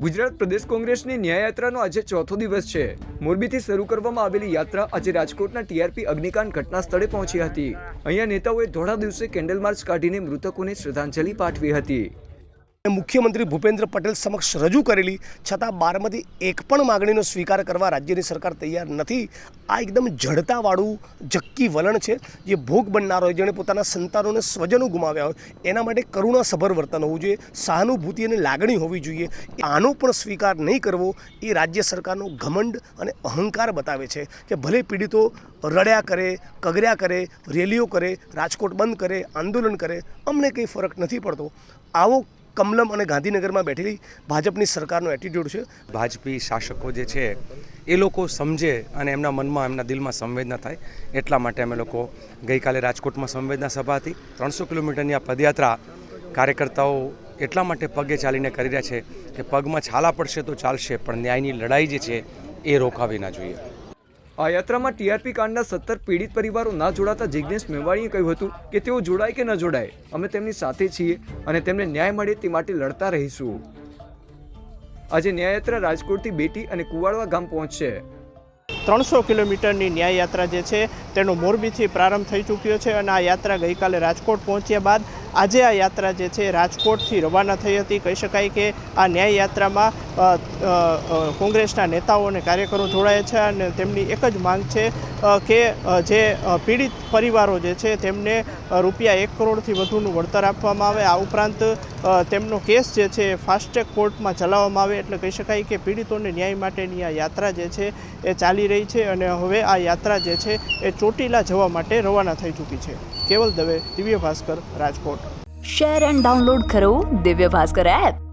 ગુજરાત પ્રદેશ કોંગ્રેસની ન્યાયયાત્રાનો આજે ચોથો દિવસ છે. મોરબીથી શરૂ કરવામાં આવેલી યાત્રા આજે રાજકોટના ટીઆરપી અગ્નિકાંડ ઘટના સ્થળે પહોંચી હતી. અહીંયા નેતાઓએ ધોળા દિવસે કેન્ડલ માર્ચ કાઢીને મૃતકોને શ્રદ્ધાંજલિ પાઠવી હતી. મુખ્યમંત્રી ભૂપેન્દ્ર પટેલ સમક્ષ રજૂ કરેલી, છતાં બારમાંથી એક પણ માગણીનો સ્વીકાર કરવા રાજ્યની સરકાર તૈયાર નથી. આ એકદમ જડતાવાળું, જક્કી વલણ છે જે ભોગ બનનાર હોય, જેણે પોતાના સંતાનોને સ્વજનો ગુમાવ્યા હોય, એના માટે કરુણાસભર વર્તન હોવું જોઈએ, સહાનુભૂતિ અને લાગણી હોવી જોઈએ. આનો પણ સ્વીકાર નહીં કરવો એ રાજ્ય સરકારનો ઘમંડ અને અહંકાર બતાવે છે કે ભલે પીડિતો રડ્યા કરે, કગર્યા કરે, રેલીઓ કરે, રાજકોટ બંધ કરે, આંદોલન કરે, અમને કંઈ ફરક નથી પડતો. આવો કમલમ અને ગાંધીનગરમાં બેઠેલી ભાજપની સરકારનો એટીટ્યૂડ છે. ભાજપી શાસકો જે છે, એ લોકો સમજે અને એમના મનમાં, એમના દિલમાં સંવેદના થાય. એટલા માટે અમે લોકો ગઈકાલે રાજકોટમાં સંવેદના સભા હતી. ત્રણસો કિલોમીટરની આ પદયાત્રા કાર્યકર્તાઓ એટલા માટે પગે ચાલીને કરી રહ્યા છે કે પગમાં છાલા પડશે તો ચાલશે, પણ ન્યાયની લડાઈ જે છે, એ રોકાવી ના જોઈએ. આ યાત્રામાં ટીઆરપી કાંડના સત્તર પીડિત પરિવારો ના જોડાતા જિજ્ઞેશ મેવાણીએ કહ્યું હતું કે તેઓ જોડાય કે ન જોડાય, અમે તેમની સાથે છીએ અને તેમને ન્યાય મળે તે માટે લડતા રહીશું. આજે ન્યાયયાત્રા રાજકોટથી બેટી અને કુવાડવા ગામ પહોંચશે. ત્રણસો કિલોમીટરની ન્યાય યાત્રા જે છે, તેનો મોરબીથી પ્રારંભ થઈ ચૂક્યો છે અને આ યાત્રા ગઈકાલે રાજકોટ પહોંચ્યા બાદ આજે આ યાત્રા જે છે, રાજકોટથી રવાના થઈ હતી. કહી શકાય કે આ ન્યાય યાત્રામાં કોંગ્રેસના નેતાઓ અને કાર્યકરો જોડાયા છે અને તેમની એક જ માંગ છે કે જે પીડિત પરિવારો જે છે, તેમને રૂપિયા એક કરોડથી વધુનું વળતર આપવામાં આવે. આ ઉપરાંત તેમનો કેસ જે છે, ફાસ્ટ ટ્રેક કોર્ટમાં ચલાવવામાં આવે. એટલે કહી શકાય કે પીડિતોને ન્યાય માટેની આ યાત્રા જે છે, એ ચાલી રહી છે અને હવે આ યાત્રા જે છે, એ ચોટીલા જવા માટે રવાના થઈ ચૂકી છે. Keval Dave Divya Bhaskar Rajkot. Share and download કરો દિવ્ય ભાસ્કર એપ